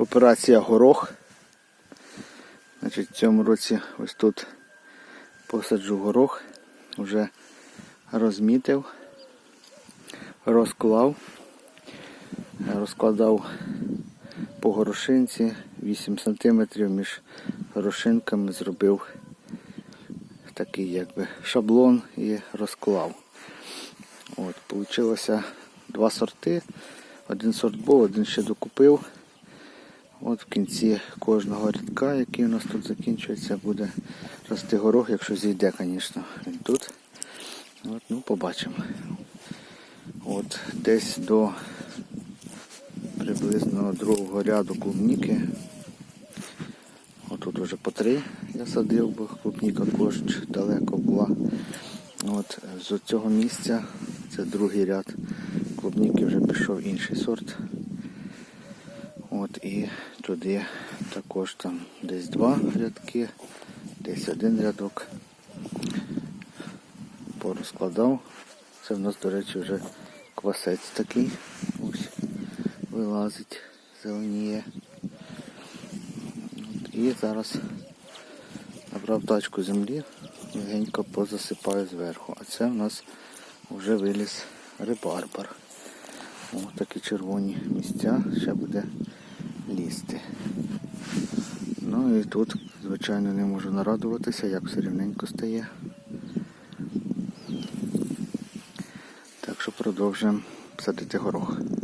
Операція горох. Значить, в цьому році ось тут посаджу горох. Вже розмітив, розклав, розкладав по горошинці 8 см між горошинками зробив такий якби шаблон і розклав. От, Получилося два сорти. Один сорт був, один ще докупив. От в кінці кожного рядка, який у нас тут закінчується, буде рости горох, якщо зійде, звісно, він тут. От, ну, побачимо. От десь до приблизно другого ряду клубніки. Отут уже по три я садив, бо клубніка кожен далеко була. От з цього місця це другий ряд клубніки вже пішов інший сорт. От і туди також там десь два рядки, десь один рядок. Порозкладав. Це в нас, до речі, вже квасець такий. Ось вилазить, зеленіє. От, і зараз набрав тачку землі, легенько позасипаю зверху. А це в нас вже виліз рибарбар. Ось такі червоні місця, ще буде Ну і тут, звичайно, не можу нарадуватися, як все рівненько стає. Так що продовжуємо садити горох.